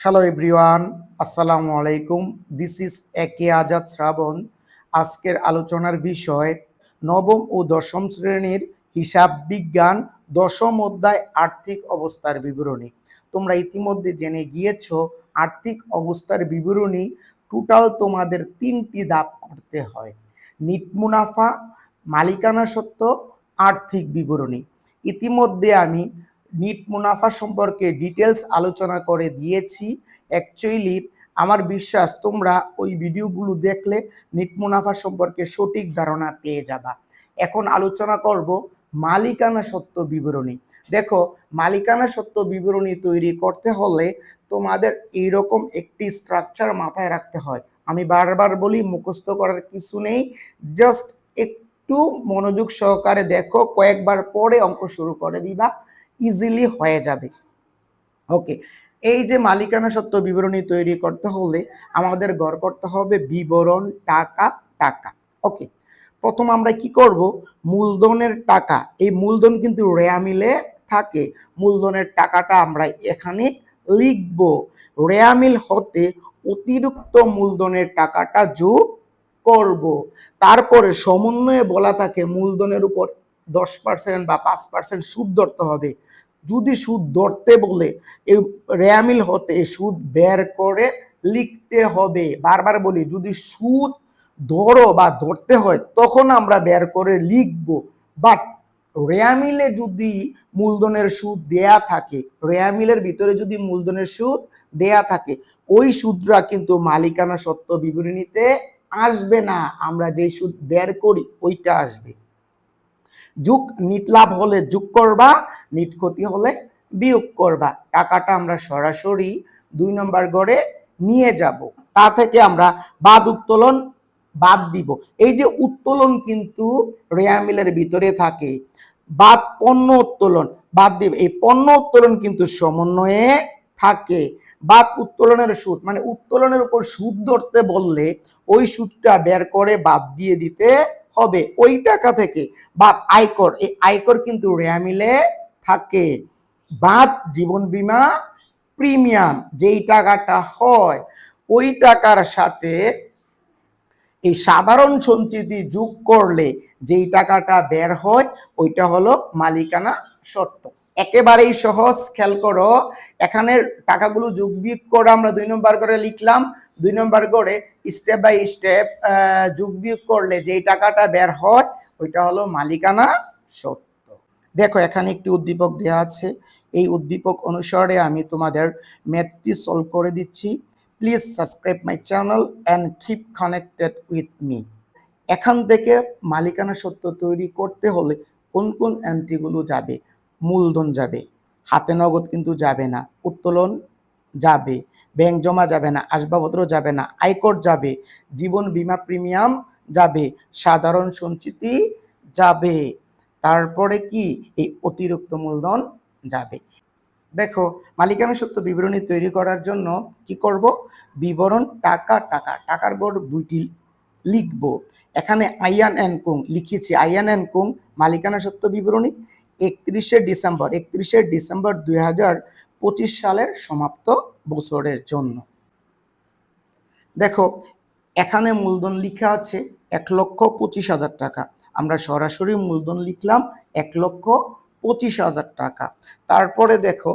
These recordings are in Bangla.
হ্যালো এভরিওয়ান আসসালামু আলাইকুম দিস ইজ একে আজাদ শ্রাবণ আজকের আলোচনার বিষয় নবম ও দশম শ্রেণির হিসাব বিজ্ঞান, দশম অধ্যায় আর্থিক অবস্থার বিবরণী। তোমরা ইতিমধ্যে জেনে গিয়েছ, আর্থিক অবস্থার বিবরণী টোটাল তোমাদের তিনটি ধাপ করতে হয়। নিট মুনাফা, মালিকানা সত্ত্ব আর্থিক বিবরণী। ইতিমধ্যে আমি নিট মুনাফা সম্পর্কে ডিটেলস আলোচনা করে দিয়েছি। অ্যাকচুয়ালি আমার বিশ্বাস তোমরা ওই ভিডিওগুলো দেখলে নিট মুনাফা সম্পর্কে সঠিক ধারণা পেয়ে যাবা। এখন আলোচনা করব মালিকানা সত্ত্ব বিবরণী। দেখো, মালিকানা সত্ত্ব বিবরণী তৈরি করতে হলে তোমাদের এইরকম একটি স্ট্রাকচার মাথায় রাখতে হয়। আমি বারবার বলি, মুখস্থ করার কিছু নেই। জাস্ট একটু মনোযোগ সহকারে দেখো, কয়েকবার পরে অঙ্ক শুরু করে দিবা। ইজিলি হয়ে যাবে। ওকে এই যে মালিকানা সত্ত্ব বিবরণী তৈরি করতে হলে আমাদের গড় করতে হবে বিবরণ টাকা টাকা। ওকে প্রথম আমরা কি করব? মূলধনের টাকা। এই মূলধন কিন্তু রেয়ামিলে থাকে। মূলধনের টাকাটা আমরা এখানে লিখব। রেয়ামিল হতে অতিরিক্ত মূলধনের টাকাটা যোগ করব। তারপরে সমন্বয়ে বলা থাকে মূলধনের উপর দশ পার্সেন্ট বা পাঁচ পার্সেন্ট সুদ ধরতে হবে। যদি সুদ ধরতে বলে, এই রেয়ামিল হতে সুদ বের করে লিখতে হবে। বারবার বলি, যদি সুদ ধরো বা ধরতে হয়, তখন আমরা বের করে লিখব। বাট রেয়ামিলে যদি মূলধনের সুদ দেয়া থাকে, রেয়ামিলের ভিতরে যদি মূলধনের সুদ দেয়া থাকে, ওই সুদরা কিন্তু মালিকানা সত্ত্ব বিবরণীতে আসবে না। আমরা যে সুদ বের করি, ওইটা আসবে। যুগ নিট লাভ হলে যোগ করবা, নিট ক্ষতি হলে বিয়োগ করবা। টাকাটা আমরা সরাসরি দুই নম্বর গড়ে নিয়ে যাব। তা থেকে আমরা বাদ উত্তোলন বাদ দিব। এই যে উত্তোলন কিন্তু রেয়ামিলের ভিতরে থাকে। বাদ পণ্য উত্তোলন বাদ দিব। এই পণ্য উত্তোলন কিন্তু সমন্বয়ে থাকে। বাদ উত্তোলনের সুদ মানে উত্তোলনের উপর সুদ ধরতে বললে ওই সুদটা বের করে বাদ দিয়ে দিতে হবে। ওই টাকা থেকে বা আয়কর, এই আয়কর কিন্তু রেয়ামিলে থাকে। বাদ জীবন বীমা প্রিমিয়াম, যেই টাকাটা হয়, ওই টাকার সাথে এই সাধারণ সঞ্চিতি যোগ করলে যেই টাকাটা বের হয়, ওইটা হলো মালিকানা সত্ত্ব একেবারেই সহজ, খেয়াল করো। এখানে টাকাগুলো যোগ বিয়োগ করে আমরা দুই নম্বর করে লিখলাম দুই নম্বর করে স্টেপ বাই স্টেপ যোগ বিয়োগ করলে যেই টাকাটা বের হয়, ওইটা হলো মালিকানা সত্য। দেখো, এখানে একটি উদ্দীপক দেওয়া আছে। এই উদ্দীপক অনুসারে আমি তোমাদের ম্যাথটি সলভ করে দিচ্ছি। Please subscribe my channel and keep connected with me এখান থেকে মালিকানা সত্য তৈরি করতে হলে কোন কোন অ্যান্টিগুলো যাবে? মূলধন যাবে, হাতে নগদ কিন্তু যাবে না, উত্তোলন যাবে। ব্যাংক জমা যাবে না, আসবাবপত্র যাবে না আয়কর যাবে, জীবন বীমা প্রিমিয়াম যাবে, সাধারণ সঞ্চিতি যাবে, তারপরে কি? এই অতিরিক্ত মূলধন যাবে। দেখো, মালিকানা সত্য বিবরণী তৈরি করার জন্য কি করব? বিবরণ টাকা টাকা, টাকার গড় দুইটি লিখব। এখানে আইয়ান অ্যান্ড কুং লিখেছি, আইয়ান অ্যান্ড কুং মালিকানা সত্য বিবরণী একত্রিশে ডিসেম্বর একত্রিশে ডিসেম্বর দুই হাজার পঁচিশ সালের সমাপ্ত বছরের জন্য। দেখো, এখানে মূলধন লিখা আছে এক লক্ষ পঁচিশ হাজার টাকা। আমরা সরাসরি মূলধন লিখলাম এক লক্ষ পঁচিশ হাজার টাকা। তারপরে দেখো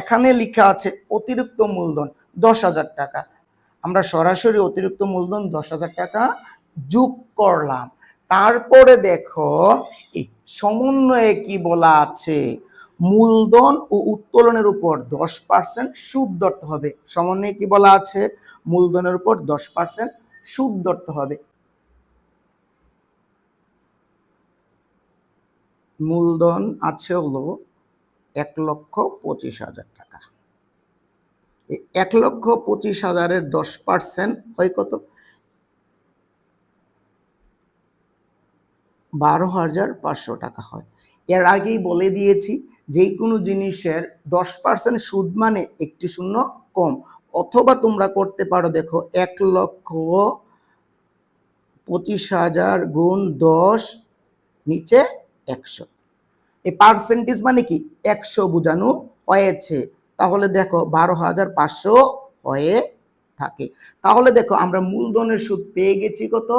এখানে লিখা আছে অতিরিক্ত মূলধন দশ হাজার টাকা। আমরা সরাসরি অতিরিক্ত মূলধন দশ হাজার টাকা যোগ করলাম। তারপরে দেখো সমন্বয়ে কি বলা আছে? মূলধন ও উত্তোলনের উপর দশ পার্সেন্ট সুদ ধরতে হবে। সমন্বয়ে কি বলা আছে? মূলধনের উপর দশ পার্সেন্ট সুদ ধরতে হবে। মূলধন আছে হলো এক লক্ষ পঁচিশ হাজার টাকা। এক লক্ষ পঁচিশ হাজারের দশ পার্সেন্ট হয় কত? বারো হাজার পাঁচশো টাকা হয়। এর আগেই বলে দিয়েছি যে কোনো জিনিসের দশ পার্সেন্ট সুদ মানে একটি শূন্য কম। অথবা তোমরা করতে পারো, দেখো, এক লক্ষ পঁচিশ হাজার গুণ দশ নিচে একশো। এই পার্সেন্টেজ মানে কি? একশো বোঝানো হয়েছে। তাহলে দেখো, বারো হাজার পাঁচশো হয়ে থাকে। তাহলে দেখো, আমরা মূলধনের সুদ পেয়ে গেছি কত?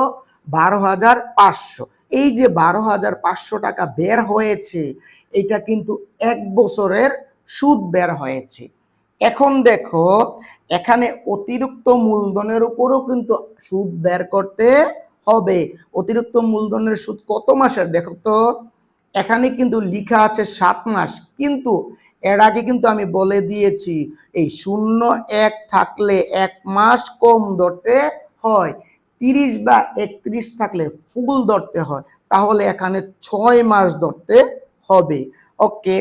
বারো হাজার পাঁচশো। এই যে বারো হাজার পাঁচশো টাকা বের হয়েছে, এটা কিন্তু এক বছরের সুদ বের হয়েছে। এখন দেখো, এখানে অতিরিক্ত মূলধনের উপরও কিন্তু সুদ বের করতে হবে। অতিরিক্ত মূলধনের সুদ কত মাসের? দেখো তো, এখানে কিন্তু লিখা আছে সাত মাস। কিন্তু এর আগে কিন্তু আমি বলে দিয়েছি, এই শূন্য এক থাকলে এক মাস কম ধরতে হয়। তিরিশ বা একত্রিশ থাকলে ফুল ধরতে হয়, তাহলে এখানে ছয় মাস ধরতে হবে। ওকে,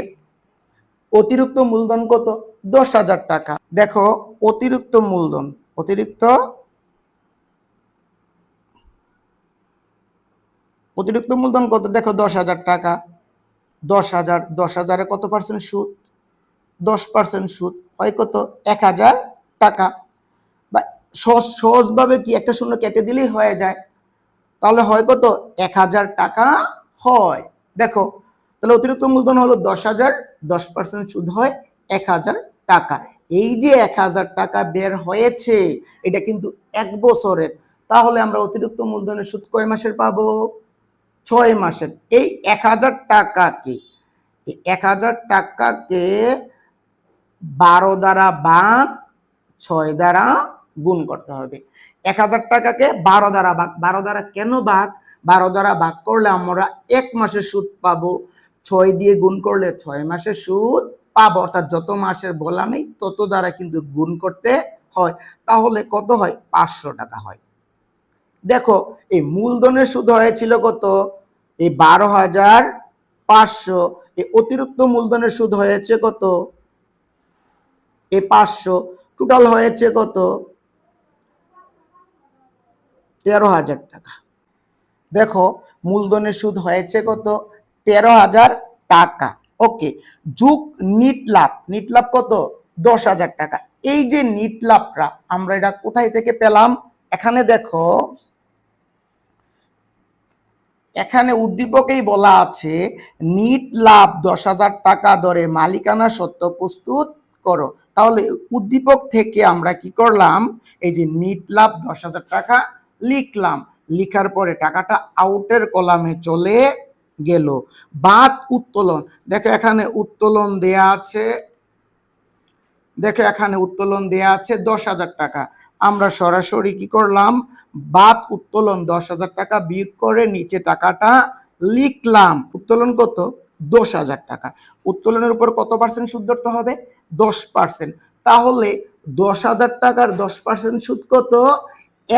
অতিরিক্ত মূলধন কত? দশ হাজার টাকা। দেখো, অতিরিক্ত মূলধন, অতিরিক্ত অতিরিক্ত মূলধন কত? দেখো, দশ হাজার টাকা। দশ হাজার, দশ হাজারে কত পার্সেন্ট সুদ? দশ পার্সেন্ট সুদ হয় কত? এক হাজার টাকা। সহজ, সহজভাবে কি একটা শূন্য কেটে দিলেই হয়ে যায়? তাহলে হয় কত? এক হাজার টাকা হয়। দেখো, তাহলে অতিরিক্ত মূলধন হলো দশ হাজার, দশ পার্সেন্ট সুদ হয় এক হাজার টাকা। এই যে এক হাজার টাকা বের হয়েছে, এটা কিন্তু এক বছরের। তাহলে আমরা অতিরিক্ত মূলধনের সুদ কয় মাসের পাবো? ছয় মাসের। এই এক হাজার টাকাকে এক হাজার টাকাকে বারো দ্বারা ভাগ ছয় দ্বারা গুণ করতে হবে। এক হাজার টাকাকে বারো দ্বারা ভাগ, বারো দ্বারা কেন ভাগ? বারো দ্বারা ভাগ করলে আমরা এক মাসের সুদ পাবো। ছয় দিয়ে গুণ করলে ছয় মাসের সুদ পাবো। অর্থাৎ যত মাসের বলা নেই, তত দ্বারা কিন্তু গুণ করতে হয়। তাহলে কত হয়? পাঁচশো টাকা হয়। দেখো, এই মূলধনের সুদ হয়েছিল কত? এই বারো হাজার পাঁচশো। এই অতিরিক্ত মূলধনের সুদ হয়েছে কত? এ পাঁচশো। টোটাল হয়েছে কত? তেরো হাজার টাকা। দেখো, মূলধনের সুদ হয়েছে কত? তেরো হাজার টাকা। ওকে, যুগ নিট লাভ নিট লাভ কত? দশ হাজার টাকা। এই যে নিট লাভটা আমরা এটা কোথায় থেকে পেলাম? এখানে দেখো, এখানে উদ্দীপকেই বলা আছে নিট লাভ দশ হাজার টাকা দরে মালিকানা সত্য প্রস্তুত করো। তাহলে উদ্দীপক থেকে আমরা কি করলাম? এই যে নিট লাভ দশ হাজার টাকা লিখলাম। লিখার পরে টাকাটা আউটের কলামে চলে গেল। বাদ উত্তোলন। দেখো এখানে উত্তোলন দেয়া আছে। দেখো এখানে উত্তোলন দেয়া আছে দশ হাজার টাকা। আমরা সরাসরি কি করলাম? বাদ উত্তোলন দশ হাজার টাকা বিয়োগ করে নিচে টাকাটা লিখলাম। উত্তোলন কত? দশ হাজার টাকা। উত্তোলনের উপর কত পার্সেন্ট সুদ ধরতে হবে? দশ পার্সেন্ট তাহলে দশ হাজার টাকার দশ পার্সেন্ট সুদ কত?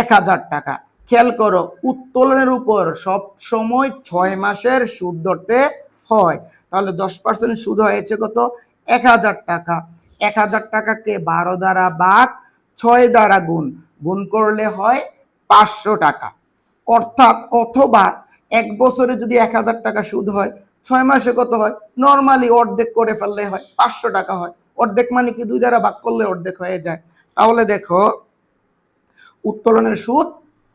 এক হাজার টাকা। খেয়াল করো, উত্তোলনের উপর সব সময় ছয় মাসের সুদ ধরতে হয়। তাহলে দশ পার্সেন্ট সুদ হয়েছে কত? এক হাজার টাকা। এক হাজার টাকাকে বারো দ্বারা বাদ, ছয় দ্বারা গুণ। গুণ করলে হয় পাঁচশো টাকা। অর্থাৎ অথবা এক বছরে যদি এক হাজার টাকা সুদ হয়, ছয় মাসে কত হয়? নর্মালি অর্ধেক করে ফেললে হয়, পাঁচশো টাকা হয়। অর্ধেক মানে কি? দুই দ্বারা ভাগ করলে অর্ধেক হয়ে যায়। তাহলে দেখো উত্তোলনের সুদ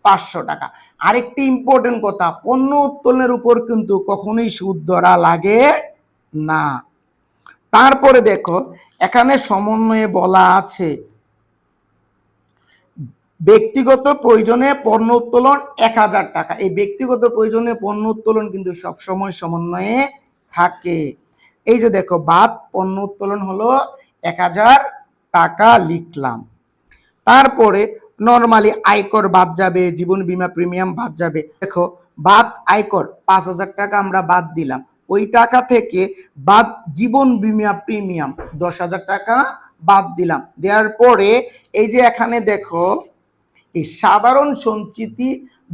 পাঁচশো টাকা। আরেকটি ইম্পর্টেন্ট কথা, পণ্য উত্তোলনের উপর কিন্তু কখনোই সুদ ধরা লাগে না। তারপরে দেখো, এখানে সমন্বয়ে বলা আছে, ব্যক্তিগত প্রয়োজনে পণ্য উত্তোলন এক হাজার টাকা। এই ব্যক্তিগত প্রয়োজনে পণ্য উত্তোলন কিন্তু সবসময় সমন্বয়ে থাকে। এই যে দেখো, বাদ পণ্য উত্তোলন হলো এক হাজার টাকা লিখলাম। তারপরে নর্মালি আয়কর বাদ যাবে, জীবন বীমা প্রিমিয়াম বাদ যাবে। দেখো, বাদ আয়কর পাঁচ হাজার টাকা আমরা বাদ দিলাম। ওই টাকা থেকে বাদ জীবন বীমা প্রিমিয়াম দশ হাজার টাকা বাদ দিলাম। দেওয়ার পরে, এই যে এখানে দেখো, এই সাধারণ সঞ্চিতি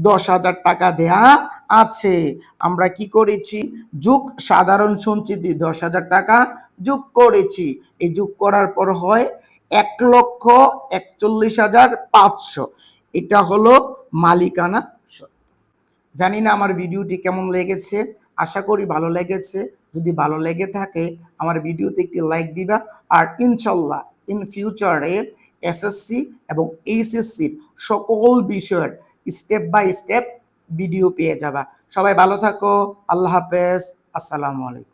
দশ হাজার টাকা দেয়া আছে। আমরা কি করেছি? যুগ সাধারণ সঞ্চিতি দশ হাজার টাকা যোগ করেছি। এই যোগ করার পর হয় এক লক্ষ একচল্লিশ হাজার পাঁচশো। এটা হলো মালিকানা। জানি না আমার ভিডিওটি কেমন লেগেছে, আশা করি ভালো লেগেছে। যদি ভালো লেগে থাকে, আমার ভিডিওতে একটি লাইক দিবা। আর ইনশাল্লাহ, ইন ফিউচারে এসএসসি এবং এইচএসসির সকল বিষয়ের স্টেপ বাই স্টেপ ভিডিও পেয়ে যাবা। সবাই ভালো থাকো, আল্লাহ হাফেজ, আসসালামু আলাইকুম।